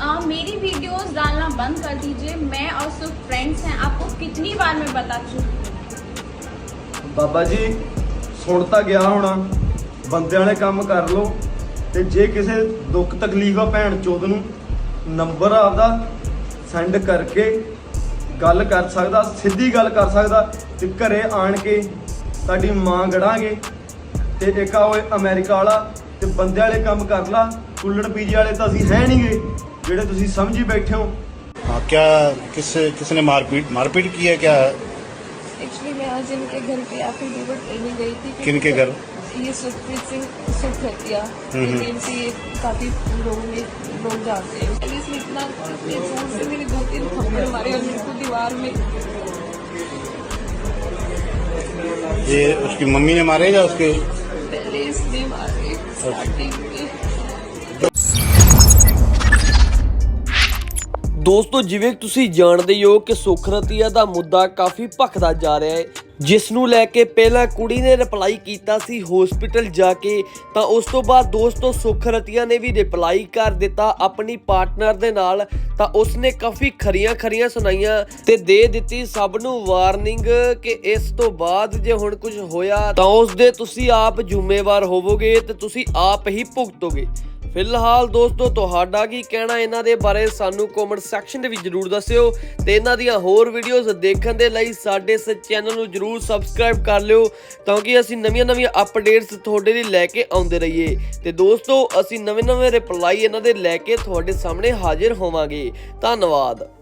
आ, मेरी वीडियोस डालना बंद कर दीजिए मैं और सुख फ्रेंड्स हैं आपको कितनी बार मैं बता चुकी हूँ ਬਾਬਾ ਜੀ ਸੁਣ ਤਾਂ ਗਿਆ ਹੋਣਾ ਬੰਦੇ ਵਾਲੇ ਕੰਮ ਕਰ ਲਓ ਤੇ ਜੇ ਕਿਸੇ ਦੁੱਖ ਤਕਲੀਫ ਆ ਭੈਣ ਚੋਦ ਨੂੰ ਨੰਬਰ ਆਪਦਾ ਸੈਂਡ ਕਰਕੇ ਗੱਲ ਕਰ ਸਕਦਾ ਸਿੱਧੀ ਗੱਲ ਕਰ ਸਕਦਾ ਤੇ ਘਰੇ ਆਣ ਕੇ ਤੁਹਾਡੀ ਮਾਂ ਗੜਾਂਗੇ ਤੇ ਇੱਕ ਆ ਓਏ ਅਮਰੀਕਾ ਵਾਲਾ ਤੇ ਬੰਦੇ ਵਾਲੇ ਕੰਮ ਕਰ ਲਾ ਕੁੱਲੜ ਪੀਜੇ ਵਾਲੇ ਤਾਂ ਅਸੀਂ ਹੈ ਨਹੀਂਗੇ ਜਿਹੜੇ ਤੁਸੀਂ ਸਮਝੀ ਬੈਠੇ ਹੋ हाँ क्या किस किसने मारपीट मारपीट की है क्या एक्चुअली मैं आज इनके घर पे एफिडेविट देने गई थी कि- किनके घर ये सुखप्रीत सिंह सुख हत्या हम्म, हम्म। लेकिन से ये काफी लोग में लोग जानते हैं पुलिस ने इतना इतने जोर से मेरे दो तीन थप्पड़ मारे और मेरे को दीवार में ये उसकी मम्मी ने मारे या उसके पहले इसने मारे स्टार्टिंग में ਦੋਸਤੋ, ਜਿਵੇਂ ਤੁਸੀਂ ਜਾਣਦੇ ਹੀ ਹੋ ਕਿ ਸੁਖਰਤੀਆ ਦਾ ਮੁੱਦਾ ਕਾਫੀ ਭਖਦਾ ਜਾ ਰਿਹਾ ਹੈ, ਜਿਸ ਨੂੰ ਲੈ ਕੇ ਪਹਿਲਾਂ ਕੁੜੀ ਨੇ ਰਿਪਲਾਈ ਕੀਤਾ ਸੀ ਹਸਪੀਟਲ ਜਾ ਕੇ, ਤਾਂ ਉਸ ਤੋਂ ਬਾਅਦ ਦੋਸਤੋ, ਸੁਖਰਤੀਆ ਨੇ ਵੀ ਰਿਪਲਾਈ ਕਰ ਦਿੱਤਾ ਆਪਣੀ ਪਾਰਟਨਰ ਦੇ ਨਾਲ, ਤਾਂ ਉਸਨੇ ਕਾਫੀ ਖਰੀਆਂ ਖਰੀਆਂ ਸੁਣਾਈਆਂ ਤੇ ਦੇ ਦਿੱਤੀ ਸਭ ਨੂੰ ਵਾਰਨਿੰਗ ਕਿ ਇਸ ਤੋਂ ਬਾਅਦ ਜੇ ਹੁਣ ਕੁਝ ਹੋਇਆ ਤਾਂ ਉਸ ਦੇ ਤੁਸੀਂ ਆਪ ਜ਼ਿੰਮੇਵਾਰ ਹੋਵੋਗੇ ਤੇ ਤੁਸੀਂ ਆਪ ਹੀ ਭੁਗਤੋਗੇ। ਫਿਲਹਾਲ ਦੋਸਤੋ, ਤੁਹਾਡਾ ਕੀ ਕਹਿਣਾ? ਇਹਨਾਂ ਦੇ ਬਾਰੇ ਸਾਨੂੰ ਕਮੈਂਟ ਸੈਕਸ਼ਨ ਦੇ ਵਿੱਚ ਜਰੂਰ ਦੱਸਿਓ ਤੇ ਇਹਨਾਂ ਦੀਆਂ ਹੋਰ ਵੀਡੀਓਜ਼ ਦੇਖਣ ਦੇ ਲਈ ਸਾਡੇ ਇਸ ਚੈਨਲ ਨੂੰ ਜਰੂਰ ਸਬਸਕ੍ਰਾਈਬ ਕਰ ਲਿਓ ਤਾਂ ਕਿ ਅਸੀਂ ਨਵੀਆਂ-ਨਵੀਆਂ ਅਪਡੇਟਸ ਤੁਹਾਡੇ ਲਈ ਲੈ ਕੇ ਆਉਂਦੇ ਰਹੀਏ। ਤੇ ਦੋਸਤੋ, ਅਸੀਂ ਨਵੇਂ-ਨਵੇਂ ਰਿਪਲਾਈ ਇਹਨਾਂ ਦੇ ਲੈ ਕੇ ਤੁਹਾਡੇ ਸਾਹਮਣੇ ਹਾਜ਼ਰ ਹੋਵਾਂਗੇ। ਧੰਨਵਾਦ।